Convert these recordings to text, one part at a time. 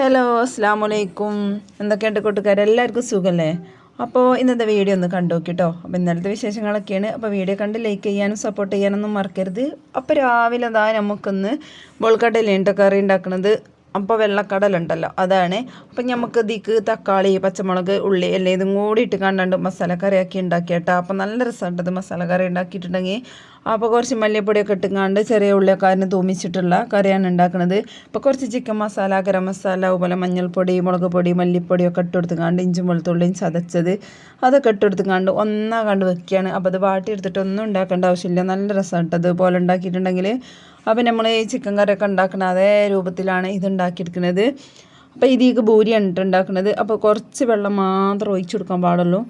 Hello അസ്സാം വലൈക്കും എന്തൊക്കെയുണ്ട് കൂട്ടുകാർ എല്ലാവർക്കും സുഖമല്ലേ അപ്പോൾ ഇന്നത്തെ വീഡിയോ ഒന്ന് കണ്ടു നോക്കിട്ടോ. അപ്പോൾ ഇന്നലത്തെ വിശേഷങ്ങളൊക്കെയാണ്. അപ്പോൾ വീഡിയോ കണ്ട് ലൈക്ക് ചെയ്യാനും സപ്പോർട്ട് ചെയ്യാനൊന്നും മറക്കരുത്. അപ്പോൾ രാവിലെ അതാ നമുക്കൊന്ന് ബോൾക്കടലുണ്ട് കറി ഉണ്ടാക്കുന്നത് അപ്പോൾ വെള്ളക്കടലുണ്ടല്ലോ അതാണ്. അപ്പം നമുക്ക് ഇതിക്ക് തക്കാളി പച്ചമുളക് ഉള്ളി എല്ലാം ഇതും കൂടി ഇട്ട് കണ്ടുണ്ട് മസാലക്കറിയാക്കി ഉണ്ടാക്കിയേട്ടാ. അപ്പം നല്ല രസമുണ്ട് അത് മസാലക്കറി ഉണ്ടാക്കിയിട്ടുണ്ടെങ്കിൽ. അപ്പോൾ കുറച്ച് മല്ലിപ്പൊടിയൊക്കെ ഇട്ടുങ്ങാണ്ട് ചെറിയ ഉള്ളിയൊക്കെ തൂമിച്ചിട്ടുള്ള കറിയാണ് ഉണ്ടാക്കുന്നത് ഇപ്പോൾ കുറച്ച് ചിക്കൻ മസാല ഗരം മസാല അതുപോലെ മഞ്ഞൾപ്പൊടി മുളക് പൊടി മല്ലിപ്പൊടിയൊക്കെ ഇട്ട് കൊടുത്തുങ്ങാണ്ട് ഇഞ്ചും വെളുത്തുള്ളിയും ചതച്ചത് അതൊക്കെ ഇട്ട് ഒന്നാകാണ്ട് ഒന്നാ കണ്ട് വെക്കുകയാണ്. അപ്പോൾ അത് വാട്ടിയെടുത്തിട്ട് ഒന്നും ഉണ്ടാക്കേണ്ട ആവശ്യമില്ല. നല്ല രസമാണ് അതുപോലെ ഉണ്ടാക്കിയിട്ടുണ്ടെങ്കിൽ അപ്പോൾ നമ്മൾ ഈ ചിക്കൻ കറിയൊക്കെ ഉണ്ടാക്കുന്ന അതേ രൂപത്തിലാണ് ഇത് ഉണ്ടാക്കിയെടുക്കുന്നത് അപ്പോൾ ഇതിലേക്ക് ബൂരിയാണ് ഉണ്ടാക്കുന്നത് അപ്പോൾ കുറച്ച് വെള്ളം മാത്രം ഒഴിച്ചു കൊടുക്കാൻ പാടുള്ളൂ.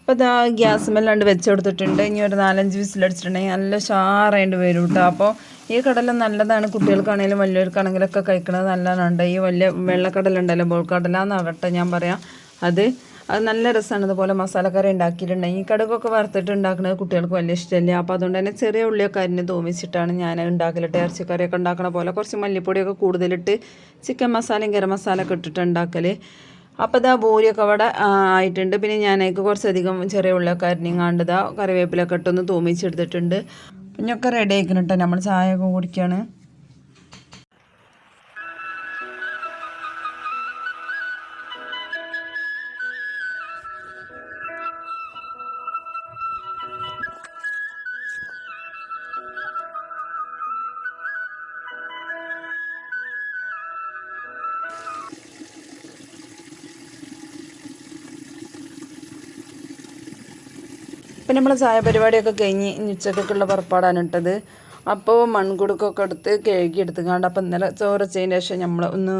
അപ്പോൾ ഇതാ ഗ്യാസ് മെല്ലാണ്ട് വെച്ച് കൊടുത്തിട്ടുണ്ട്. ഇനി ഒരു നാലഞ്ച് വിസിലടിച്ചിട്ടുണ്ടെങ്കിൽ നല്ല ഷാറായിട്ട് വരും കേട്ടോ. അപ്പോൾ ഈ കടല നല്ലതാണ്. കുട്ടികൾക്കാണെങ്കിലും വലിയവർക്കാണെങ്കിലും ഒക്കെ കഴിക്കുന്നത് നല്ലതാണ്. ഈ വലിയ വെള്ളക്കടലുണ്ടല്ലോ ബോൾക്കടല എന്നാകട്ടെ ഞാൻ പറയാം. അത് അത് നല്ല രസമാണ് ഇതുപോലെ മസാലക്കറി ഉണ്ടാക്കിയിട്ടുണ്ടെങ്കിൽ ഈ കടുകൊക്കെ വറുത്തിട്ട് ഉണ്ടാക്കുന്നത് കുട്ടികൾക്ക് വലിയ ഇഷ്ടമില്ല? അപ്പോൾ അതുകൊണ്ട് തന്നെ ചെറിയ ഉള്ളിയൊക്കെ അരിഞ്ഞ് തോമിച്ചിട്ടാണ് ഞാൻ ഉണ്ടാക്കലിട്ട് ഇറച്ചിക്കറിയൊക്കെ ഉണ്ടാക്കണ പോലെ കുറച്ച് മല്ലിപ്പൊടിയൊക്കെ കൂടുതലിട്ട് ചിക്കൻ മസാലയും ഗരം മസാല ഒക്കെ ഇട്ടിട്ട് ഉണ്ടാക്കൽ അപ്പോൾ ഇതാ ബോരിയൊക്കെ അവിടെ ആയിട്ടുണ്ട്. പിന്നെ ഞാൻ ഞാനേക്ക് കുറച്ചധികം ചെറിയ ഉള്ളിയൊക്കെ അരിഞ്ഞിങ്ങാണ്ട് ഇതാ കറിവേപ്പിലൊക്കെ ഇട്ടൊന്ന് തോമിച്ചെടുത്തിട്ടുണ്ട്. ഇനിയൊക്കെ റെഡി ആയിക്കണം കേട്ടോ നമ്മൾ ചായ ഒക്കെ കുടിക്കുകയാണ് പിന്നെ നമ്മൾ ചായ പരിപാടിയൊക്കെ കഴിഞ്ഞ് ഉച്ചക്കൊക്കെയുള്ള പുറപ്പാടാണ് ഇട്ടത്. അപ്പോൾ മൺകുടുക്കൊക്കെ എടുത്ത് കഴുകി എടുത്തുകൊണ്ട് അപ്പോൾ ഇന്നലെ ചോറ് വെച്ചതിന് ശേഷം നമ്മൾ ഒന്ന്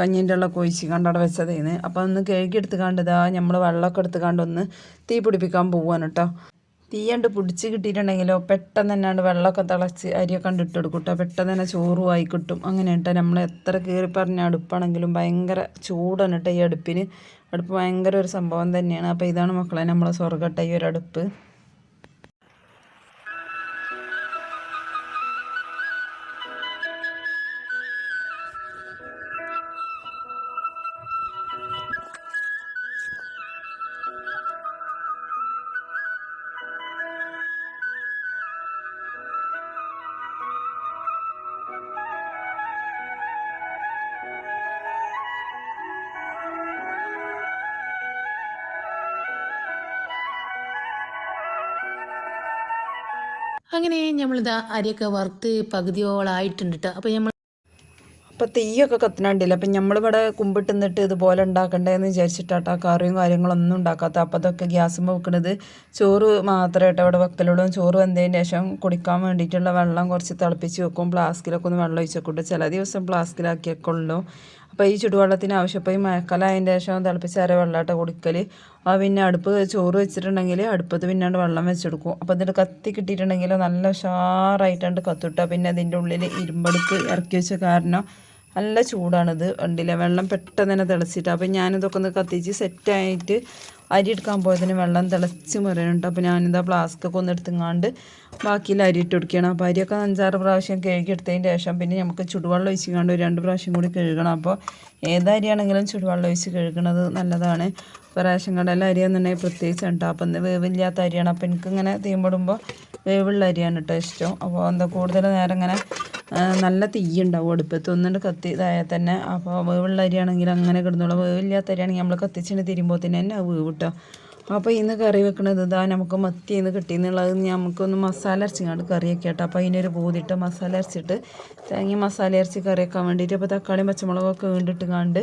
കഞ്ഞിന്റെ ഉള്ള കൊഴിച്ച് കണ്ട് അവിടെ വെച്ചതേന്ന്. അപ്പോൾ ഒന്ന് കഴുകി എടുത്തുകൊണ്ട് ഇതാ നമ്മൾ വെള്ളമൊക്കെ എടുത്തുകൊണ്ട് ഒന്ന് തീ പിടിപ്പിക്കാൻ പോവാണ് കേട്ടോ തീ കണ്ട് പിടിച്ച് കിട്ടിയിട്ടുണ്ടെങ്കിലോ പെട്ടെന്ന് തന്നെയാണ് വെള്ളമൊക്കെ തിളച്ച് അരിയൊക്കെ കണ്ട് ഇട്ട് കൊടുക്കും കേട്ടോ പെട്ടെന്ന് തന്നെ ചോറും ആയി കിട്ടും. അങ്ങനെ കേട്ടോ നമ്മൾ എത്ര കയറി പറഞ്ഞ അടുപ്പാണെങ്കിലും ഭയങ്കര ചൂടാണ് കേട്ടോ ഈ അടുപ്പിന്. അടുപ്പ് ഭയങ്കര ഒരു സംഭവം തന്നെയാണ്. അപ്പോൾ ഇതാണ് മക്കളെ നമ്മളെ സ്വർഗട്ട ഈ ഒരു അടുപ്പ്. അങ്ങനെ നമ്മളിതാ അരിയൊക്കെ വറുത്ത് പകുതിയോളായിട്ടുണ്ട്. കേട്ടോ അപ്പോൾ നമ്മൾ അപ്പോൾ തീയൊക്കെ കത്തിനാണ്ടില്ല? അപ്പം നമ്മളിവിടെ കുമ്പിട്ട് നിന്നിട്ട് ഇതുപോലെ ഉണ്ടാക്കണ്ടേന്ന് വിചാരിച്ചിട്ടാട്ടാ കറിയും കാര്യങ്ങളൊന്നും ഉണ്ടാക്കാത്ത. അപ്പോൾ അതൊക്കെ ഗ്യാസുമ്പോൾ വെക്കണത്. ചോറ് മാത്രമായിട്ട് അവിടെ വെക്കലുള്ളൂ. ചോറ് വെന്തതിന് ശേഷം കുടിക്കാൻ വേണ്ടിയിട്ടുള്ള വെള്ളം കുറച്ച് തിളപ്പിച്ച് വെക്കും. ഫ്ലാസ്കിലൊക്കെ ഒന്ന് വെള്ളം ഒഴിച്ച് വെക്കും. ചില ദിവസം ഫ്ലാസ്കിലാക്കിയൊക്കെ ഉള്ളൂ. അപ്പോൾ ഈ ചുടുവെള്ളത്തിന് ആവശ്യം. ഇപ്പോൾ ഈ മഴക്കാലം അതിന്റെ ശേഷം തിളപ്പിച്ച് അര വെള്ളമായിട്ട് കുടിക്കൽ ആ പിന്നെ അടുപ്പ് ചോറ് വെച്ചിട്ടുണ്ടെങ്കിൽ അടുപ്പത്ത് പിന്നാണ്ട് വെള്ളം വെച്ചെടുക്കും. അപ്പോൾ അതിന്റെ കത്തി കിട്ടിയിട്ടുണ്ടെങ്കിൽ നല്ല ഉഷാറായിട്ടാണ്ട് കത്തുട്ടാ പിന്നെ അതിന്റെ ഉള്ളിൽ ഇരുമ്പടുക്ക് ഇറക്കി വെച്ച കാരണം നല്ല ചൂടാണിത്. ഉണ്ടില്ല വെള്ളം പെട്ടെന്ന് തന്നെ തിളച്ചിട്ട്. അപ്പോൾ ഞാനിതൊക്കെ ഒന്ന് കത്തിച്ച് സെറ്റായിട്ട് അരി എടുക്കാൻ പോയതിന് വെള്ളം തിളച്ച് മറിയുന്നുണ്ട് അപ്പോൾ ഞാനിതാ ഫ്ലാസ്ക്കൊക്കെ ഒന്ന് എടുത്തുങ്ങാണ്ട് ബാക്കിയിൽ അരി ഇട്ട് കൊടുക്കണം അപ്പോൾ അരിയൊക്കെ അഞ്ചാറ് പ്രാവശ്യം കഴുകി എടുത്തതിന് ശേഷം പിന്നെ നമുക്ക് ചുടുവെള്ളം ഒഴിച്ച് കണ്ട് രണ്ട് പ്രാവശ്യം കൂടി കഴുകണം. അപ്പോൾ ഏത് അരിയാണെങ്കിലും ചുടുവെള്ളം ഒഴിച്ച് കഴുകണത് നല്ലതാണ്. ഇപ്പോൾ റേഷൻ കടയിലെ അരിയാണെന്നുണ്ടെങ്കിൽ പ്രത്യേകിച്ച് കേട്ടോ അപ്പം ഇന്ന് വേവില്ലാത്ത അരിയാണ്. അപ്പം എനിക്കിങ്ങനെ തീമ്പിടുമ്പോൾ വേവുള്ള അരിയാണ് കേട്ടോ ഇഷ്ടം. അപ്പോൾ എന്താ കൂടുതൽ നേരം ഇങ്ങനെ നല്ല തീയുണ്ടാവും അടുപ്പത്ത്. ഒന്നുകൊണ്ട് കത്തി ഇതായാൽ തന്നെ. അപ്പോൾ വേവുള്ള അരിയാണെങ്കിൽ അങ്ങനെ കിടന്നോളൂ. വേവില്ലാത്ത അരിയാണെങ്കിൽ നമ്മൾ കത്തിച്ചിട്ട് തിരുമ്പോൾ തന്നെ തന്നെ വേവ് കിട്ടും. അപ്പോൾ ഇന്ന് കറി വെക്കണത് ഇതാ നമുക്ക് മത്തി ഇന്ന് കിട്ടിയെന്നുള്ളത് നമുക്കൊന്ന് മസാല അരച്ചിങ്ങാണ്ട് കറിയൊക്കെ ആട്ടോ അപ്പോൾ അതിനൊരു പൂതിട്ട് മസാല അരച്ചിട്ട് തേങ്ങ മസാല അരച്ച് കറി വെക്കാൻ വേണ്ടിയിട്ട് അപ്പോൾ തക്കാളിയും പച്ചമുളകൊക്കെ വീണ്ടിട്ട് കണ്ട്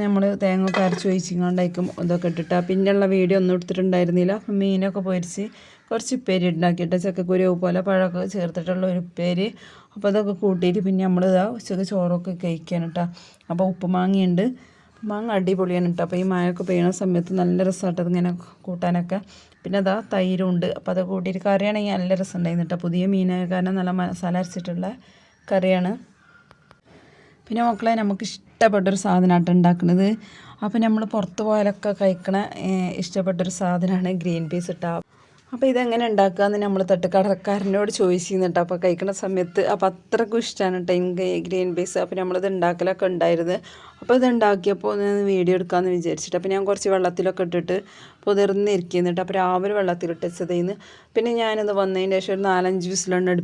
നമ്മൾ തേങ്ങ ഒക്കെ അരച്ച് ഒഴിച്ചിങ്ങാണ്ടായിരിക്കും ഇതൊക്കെ ഇട്ടിട്ട്. പിന്നെയുള്ള വീഡിയോ ഒന്നും എടുത്തിട്ടുണ്ടായിരുന്നില്ല. മീനൊക്കെ പൊരിച്ച് കുറച്ച് ഉപ്പേരി ഉണ്ടാക്കിയിട്ട് ചക്കക്കുരു പോലെ പഴമൊക്കെ ചേർത്തിട്ടുള്ള ഒരു ഉപ്പേരി. അപ്പോൾ അതൊക്കെ കൂട്ടിയിട്ട് പിന്നെ നമ്മൾ ഇതാ ഉച്ചയ്ക്ക് ചോറൊക്കെ കഴിക്കാൻ കേട്ടോ അപ്പോൾ ഉപ്പ് മാങ്ങയുണ്ട് മാങ്ങ അടിപൊളിയാണ് കേട്ടോ അപ്പോൾ ഈ മായൊക്കെ പെയ്യണ സമയത്ത് നല്ല രസമായിട്ട് ഇങ്ങനെ കൂട്ടാനൊക്കെ. പിന്നെ അതാ തൈരുണ്ട്. അപ്പോൾ അത് കൂട്ടിയിട്ട് കറിയാണെങ്കിൽ നല്ല രസം ഉണ്ടായിരുന്നു കേട്ടോ പുതിയ മീനായ കാരണം നല്ല മസാല അരച്ചിട്ടുള്ള കറിയാണ്. പിന്നെ മക്കളെ നമുക്ക് ഇഷ്ടപ്പെട്ടൊരു സാധനമായിട്ട് ഉണ്ടാക്കുന്നത് അപ്പോൾ നമ്മൾ പുറത്ത് പോയാലൊക്കെ കഴിക്കണ ഇഷ്ടപ്പെട്ടൊരു സാധനമാണ് ഗ്രീൻ പീസ് ഇട്ടാ അപ്പോൾ ഇതെങ്ങനെ ഉണ്ടാക്കുകയെന്ന് നമ്മൾ തട്ടുകടക്കാരനോട് ചോദിച്ചിരുന്നിട്ട് അപ്പോൾ കഴിക്കുന്ന സമയത്ത് അപ്പോൾ അത്രക്കും ഇഷ്ടമാണ് കേട്ടോ എനിക്ക് ഗ്രീൻ പീസ്. അപ്പോൾ നമ്മളിത് ഉണ്ടാക്കലൊക്കെ ഉണ്ടായിരുന്നത് അപ്പോൾ ഇത് ഉണ്ടാക്കിയപ്പോൾ ഒന്ന് വീഡിയോ എടുക്കാമെന്ന് വിചാരിച്ചിട്ട്. അപ്പോൾ ഞാൻ കുറച്ച് വെള്ളത്തിലൊക്കെ ഇട്ടിട്ട് പുതിർന്നിരിക്കുന്നുണ്ട് അപ്പോൾ രാവിലെ വെള്ളത്തിലിട്ട് വെച്ചതേന്ന്. പിന്നെ ഞാനിത് വന്നതിന് ശേഷം ഒരു നാലഞ്ച് വിസിലെണ്ണ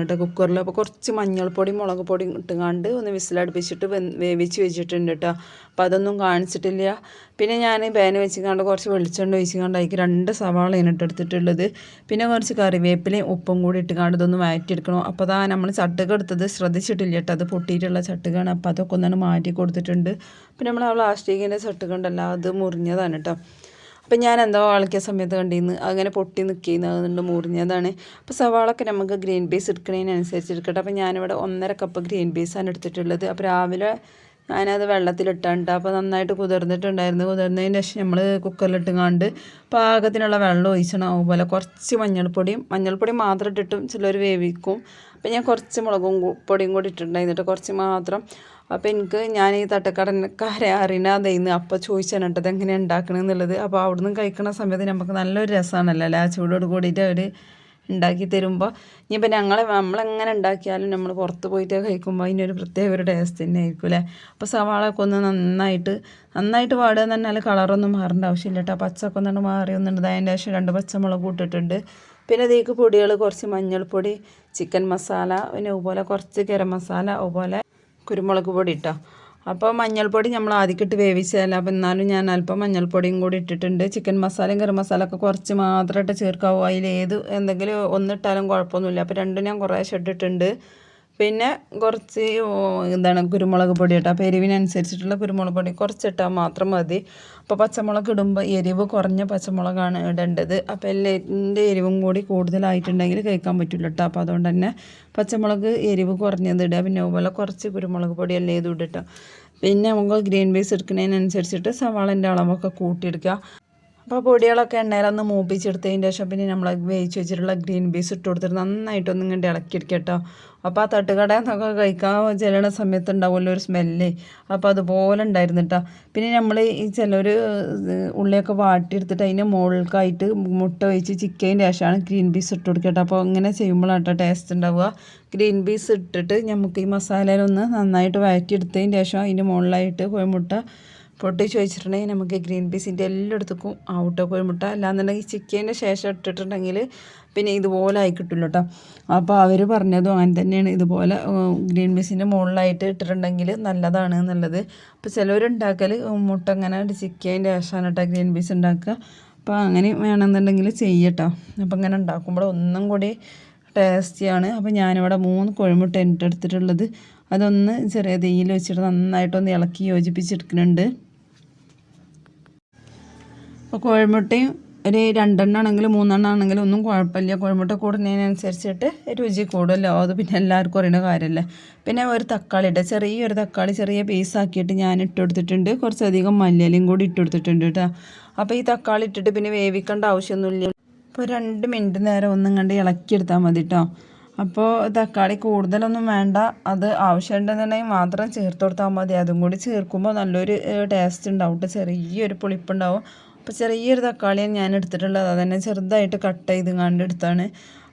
കേട്ടോ കുക്കറിൽ അപ്പോൾ കുറച്ച് മഞ്ഞൾപ്പൊടി മുളക് പൊടി ഇട്ടുകാണ്ട് ഒന്ന് വിസിലടുപ്പിച്ചിട്ട് വേവിച്ച് വെച്ചിട്ടുണ്ട് കേട്ടോ. അപ്പോൾ അതൊന്നും കാണിച്ചിട്ടില്ല. പിന്നെ ഞാൻ പേന വെച്ചിക്കാണ്ട് കുറച്ച് വെളിച്ചെണ്ണ ഒഴിച്ചിക്കാണ്ട് അതിക്ക് രണ്ട് സവാള ഇട്ട് എടുത്തിട്ടുള്ളത്. പിന്നെ കുറച്ച് കറിവേപ്പിലയും ഉപ്പും കൂടി ഇട്ടുകാണ്ട് ഇതൊന്ന് മാറ്റിയെടുക്കണം അപ്പോൾ അതാ നമ്മൾ ചട്ടുക എടുത്തത് ശ്രദ്ധിച്ചിട്ടില്ല കേട്ടോ. അത് പൊട്ടിയിട്ടുള്ള ചട്ടുകയാണ്. അപ്പോൾ അതൊക്കെ ഒന്നാണ് മാറ്റി കൊടുത്തിട്ടുണ്ട്. പിന്നെ നമ്മൾ ആ പ്ലാസ്റ്റിക്കിന്റെ ചട്ടുക ഉണ്ടല്ലോ അത് മുറിഞ്ഞതാണ് കേട്ടോ. അപ്പം ഞാൻ എന്തോ കളിക്കിയ സമയത്ത് കണ്ടിന്ന്. അങ്ങനെ പൊട്ടി നിൽക്കുന്ന മുറിഞ്ഞതാണ്. അപ്പോൾ സവാളൊക്കെ നമുക്ക് ഗ്രീൻ പീസ് എടുക്കുന്നതിനനുസരിച്ച് എടുക്കട്ടെ അപ്പോൾ ഞാനിവിടെ ഒന്നര കപ്പ് ഗ്രീൻ പീസാണ് എടുത്തിട്ടുള്ളത്. അപ്പോൾ രാവിലെ ഞാനത് വെള്ളത്തിലിട്ടുണ്ട് അപ്പോൾ നന്നായിട്ട് കുതിർന്നിട്ടുണ്ടായിരുന്നു. കുതിർന്നതിന് ശേഷം നമ്മൾ കുക്കറിലിട്ടുങ്ങാണ്ട് പാകത്തിനുള്ള വെള്ളം ഒഴിച്ചണം. അതുപോലെ കുറച്ച് മഞ്ഞൾപ്പൊടിയും മഞ്ഞൾപ്പൊടി മാത്രം ഇട്ടിട്ടും ചിലർ വേവിക്കും. അപ്പോൾ ഞാൻ കുറച്ച് മുളകും പൊടിയും കൂടി ഇട്ടിട്ടുണ്ടായിരുന്നിട്ട് കുറച്ച് മാത്രം. അപ്പോൾ എനിക്ക് ഞാൻ ഈ തട്ടക്കടക്കാരെ അറിയണതായിരുന്നു അപ്പോൾ ചോദിച്ചാണ് കേട്ടോ ഇതെങ്ങനെയാണ് ഉണ്ടാക്കണമെന്നുള്ളത് അപ്പോൾ അവിടുന്ന് കഴിക്കുന്ന സമയത്ത് നമുക്ക് നല്ലൊരു രസമാണല്ലോ അല്ലേ? ആ ചൂടോട് കൂടിയിട്ട് അവർ ഉണ്ടാക്കി തരുമ്പോൾ ഇനിയിപ്പോൾ ഞങ്ങൾ നമ്മളെങ്ങനെ ഉണ്ടാക്കിയാലും നമ്മൾ പുറത്ത് പോയിട്ട് കഴിക്കുമ്പോൾ അതിനൊരു പ്രത്യേക ഒരു ടേസ്റ്റ് തന്നെ ആയിരിക്കും അല്ലേ? അപ്പോൾ സവാളയൊക്കെ ഒന്ന് നന്നായിട്ട് നന്നായിട്ട് വാടുക എന്ന് പറഞ്ഞാൽ കളറൊന്നും മാറേണ്ട ആവശ്യമില്ല കേട്ടോ പച്ചക്കൊന്നും ഒന്നുകൊണ്ട് മാറി ഒന്നുണ്ട് അതിന്റെ ശേഷം രണ്ട് പച്ചമുളക് ഇട്ടിട്ടുണ്ട് പിന്നെ ഇതിലേക്ക് പൊടികൾ കുറച്ച് മഞ്ഞൾപ്പൊടി ചിക്കൻ മസാല പിന്നെ അതുപോലെ കുറച്ച് ഗരം മസാല അതുപോലെ കുരുമുളക് പൊടി ഇട്ടോ അപ്പോൾ മഞ്ഞൾപ്പൊടി നമ്മൾ ആദ്യക്കിട്ട് വേവിച്ചതല്ല. അപ്പോൾ എന്നാലും ഞാൻ അല്പം മഞ്ഞൾപ്പൊടിയും കൂടി ഇട്ടിട്ടുണ്ട്. ചിക്കൻ മസാലയും ഗരം മസാല ഒക്കെ കുറച്ച് മാത്രമായിട്ട് ചേർക്കാവൂ. അതിൽ ഏത് എന്തെങ്കിലും ഒന്നിട്ടാലും കുഴപ്പമൊന്നുമില്ല. അപ്പോൾ രണ്ടും ഞാൻ കുറേശ്ശെ ഇട്ടിട്ടുണ്ട്. പിന്നെ കുറച്ച് എന്താണ് കുരുമുളക് പൊടി ഇട്ടാൽ അപ്പോൾ എരിവിനനുസരിച്ചിട്ടുള്ള കുരുമുളക് പൊടി കുറച്ചിട്ടാൽ മാത്രം മതി. അപ്പോൾ പച്ചമുളക് ഇടുമ്പോൾ എരിവ് കുറഞ്ഞ പച്ചമുളകാണ് ഇടേണ്ടത്. അപ്പോൾ എല്ലാത്തിന്റെ എരിവും കൂടി കൂടുതലായിട്ടുണ്ടെങ്കിൽ കഴിക്കാൻ പറ്റില്ല കേട്ടോ അപ്പോൾ അതുകൊണ്ട് തന്നെ പച്ചമുളക് എരിവ് കുറഞ്ഞത് ഇടുക. പിന്നെ അതുപോലെ കുറച്ച് കുരുമുളക് പൊടി എല്ലാം ഇതും ഇട്ടിട്ടോ പിന്നെ നമുക്ക് ഗ്രീൻ പീസ് എടുക്കുന്നതിനനുസരിച്ചിട്ട് സവാളന്റെ അളവൊക്കെ കൂട്ടിയെടുക്കുക അപ്പോൾ പൊടികളൊക്കെ എണ്ണയിലൊന്ന് മൂപ്പിച്ചെടുത്തതിന് ശേഷം പിന്നെ നമ്മൾ വേവിച്ച് വെച്ചിട്ടുള്ള ഗ്രീൻ പീസ് ഇട്ട് കൊടുത്തിട്ട് നന്നായിട്ടൊന്നും ഇങ്ങോട്ട് കേട്ടോ. അപ്പോൾ ആ തട്ടുകടയിൽ നിന്നൊക്കെ കഴിക്കാൻ ചെല്ലണ സമയത്ത് ഉണ്ടാവുമല്ലോ ഒരു സ്മെല്ലേ. അപ്പോൾ അതുപോലെ ഉണ്ടായിരുന്നു കേട്ടോ പിന്നെ നമ്മൾ ഈ ചിലർ ഉള്ളിയൊക്കെ വാട്ടിയെടുത്തിട്ട് അതിന്റെ മുകൾക്കായിട്ട് മുട്ട ഒഴിച്ച് ചിക്കന്റെ ശേഷമാണ് ഗ്രീൻ പീസ് ഇട്ട് കൊടുക്കുക കേട്ടോ. അപ്പോൾ ഇങ്ങനെ ചെയ്യുമ്പോഴാണ് കേട്ടോ ടേസ്റ്റ് ഉണ്ടാവുക. ഗ്രീൻ പീസ് ഇട്ടിട്ട് നമുക്ക് ഈ മസാലയിലൊന്ന് നന്നായിട്ട് വഴറ്റിയെടുത്തതിന്റെ ശേഷം അതിന്റെ മുകളിലായിട്ട് കോഴിമുട്ട പൊട്ടിച്ച് ചോദിച്ചിട്ടുണ്ടെങ്കിൽ നമുക്ക് ഗ്രീൻ പീസിന്റെ എല്ലായിടത്തേക്കും ഔട്ടോ കോഴിമുട്ട. അല്ലാന്നുണ്ടെങ്കിൽ ചിക്കന്റെ ശേഷം ഇട്ടിട്ടുണ്ടെങ്കിൽ പിന്നെ ഇതുപോലെ ആയി കിട്ടില്ല കേട്ടോ അപ്പോൾ അവർ പറഞ്ഞതും അങ്ങനെ തന്നെയാണ്. ഇതുപോലെ ഗ്രീൻ പീസിന്റെ മുകളിലായിട്ട് ഇട്ടിട്ടുണ്ടെങ്കിൽ നല്ലതാണ് എന്നുള്ളത്. അപ്പോൾ ചിലവരുണ്ടാക്കൽ മുട്ട അങ്ങനെ ചിക്കന്റെ ശേഷമാണ് കേട്ടോ ഗ്രീൻ പീസ് ഉണ്ടാക്കുക. അപ്പോൾ അങ്ങനെ വേണമെന്നുണ്ടെങ്കിൽ ചെയ്യട്ടോ അപ്പോൾ അങ്ങനെ ഉണ്ടാക്കുമ്പോൾ ഒന്നും കൂടി ടേസ്റ്റിയാണ്. അപ്പോൾ ഞാനിവിടെ മൂന്ന് കോഴിമുട്ട എന്റെ എടുത്തിട്ടുള്ളത് അതൊന്ന് ചെറിയ തീയിൽ വെച്ചിട്ട് നന്നായിട്ടൊന്ന് ഇളക്കി യോജിപ്പിച്ചെടുക്കുന്നുണ്ട്. അപ്പോൾ കോഴിമുട്ടയും ഒരു രണ്ടെണ്ണം ആണെങ്കിലും മൂന്നെണ്ണം ആണെങ്കിലും ഒന്നും കുഴപ്പമില്ല. കോഴിമുട്ട കൂടുന്നതിനനുസരിച്ചിട്ട് രുചി കൂടുമല്ലോ. അത് പിന്നെ എല്ലാവർക്കും അറിയുന്ന കാര്യമല്ലേ. പിന്നെ ഒരു തക്കാളി ഇട്ട ചെറിയൊരു തക്കാളി ചെറിയ പീസാക്കിയിട്ട് ഞാൻ ഇട്ട് കൊടുത്തിട്ടുണ്ട്. കുറച്ചധികം മല്ലിയലയും കൂടി ഇട്ട് കൊടുത്തിട്ടുണ്ട് കേട്ടോ. അപ്പോൾ ഈ തക്കാളി ഇട്ടിട്ട് പിന്നെ വേവിക്കേണ്ട ആവശ്യമൊന്നുമില്ല. ഇപ്പോൾ രണ്ട് മിനിറ്റ് നേരം ഒന്നും കണ്ട് ഇളക്കിയെടുത്താൽ മതി കേട്ടോ. അപ്പോൾ തക്കാളി കൂടുതലൊന്നും വേണ്ട. അത് ആവശ്യമുണ്ടെന്നുണ്ടെങ്കിൽ മാത്രം ചേർത്ത് കൊടുത്താൽ മതി. അതും കൂടി ചേർക്കുമ്പോൾ നല്ലൊരു ടേസ്റ്റ് ഉണ്ടാവും. ചെറിയൊരു പുളിപ്പുണ്ടാവും അപ്പോൾ ചെറിയൊരു തക്കാളിയാണ് ഞാൻ എടുത്തിട്ടുള്ളത് അതന്നെ ചെറുതായിട്ട് കട്ട് ചെയ്ത് കണ്ട് എടുത്താണ്.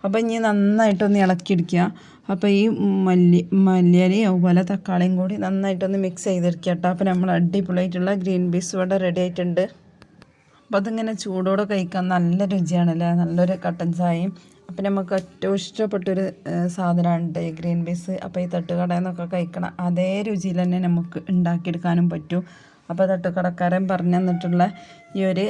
അപ്പോൾ ഇനി നന്നായിട്ടൊന്ന് ഇളക്കിയെടുക്കുക. അപ്പോൾ ഈ മല്ലി മല്ലിയരി അതുപോലെ തക്കാളിയും കൂടി നന്നായിട്ടൊന്ന് മിക്സ് ചെയ്തെടുക്കുക കേട്ടോ. അപ്പോൾ നമ്മൾ അടിപൊളിയായിട്ടുള്ള ഗ്രീൻ പീസ് ഇവിടെ റെഡി ആയിട്ടുണ്ട്. അപ്പോൾ അതിങ്ങനെ ചൂടോടെ കഴിക്കാൻ നല്ല രുചിയാണല്ലേ? നല്ലൊരു കട്ടൻ ചായയും. അപ്പം നമുക്ക് ഏറ്റവും ഇഷ്ടപ്പെട്ടൊരു സാധനമാണ് ഈ ഗ്രീൻ പീസ്. അപ്പോൾ ഈ തട്ടുകടയിൽ നിന്നൊക്കെ കഴിക്കണം അതേ രുചിയിൽ തന്നെ നമുക്ക് ഉണ്ടാക്കിയെടുക്കാനും പറ്റും. അപ്പോൾ തട്ടുകടക്കാരൻ പറഞ്ഞു തന്നിട്ടുള്ള ഈ ഒരു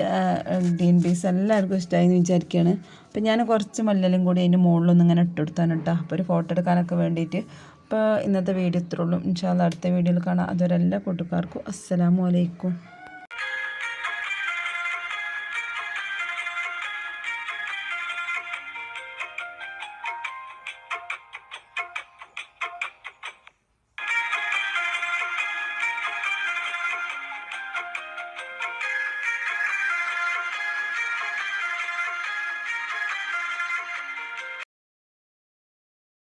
ഗ്രീൻ പീസ് എല്ലാവർക്കും ഇഷ്ടമായി എന്ന് വിചാരിക്കുകയാണ് അപ്പോൾ ഞാൻ കുറച്ച് മല്ലലും കൂടി അതിന്റെ മുകളിലൊന്നും ഇങ്ങനെ ഇട്ട് കൊടുത്താണ് കേട്ടോ അപ്പോൾ ഒരു ഫോട്ടോ എടുക്കാനൊക്കെ വേണ്ടിയിട്ട് അപ്പോൾ ഇന്നത്തെ വീഡിയോ ഇത്രയുള്ളൂ ഇൻഷാല്ല അടുത്ത വീഡിയോയിൽ കാണാം. അതുവരെ എല്ലാ കൂട്ടുകാർക്കും അസ്സലാമു അലൈക്കും.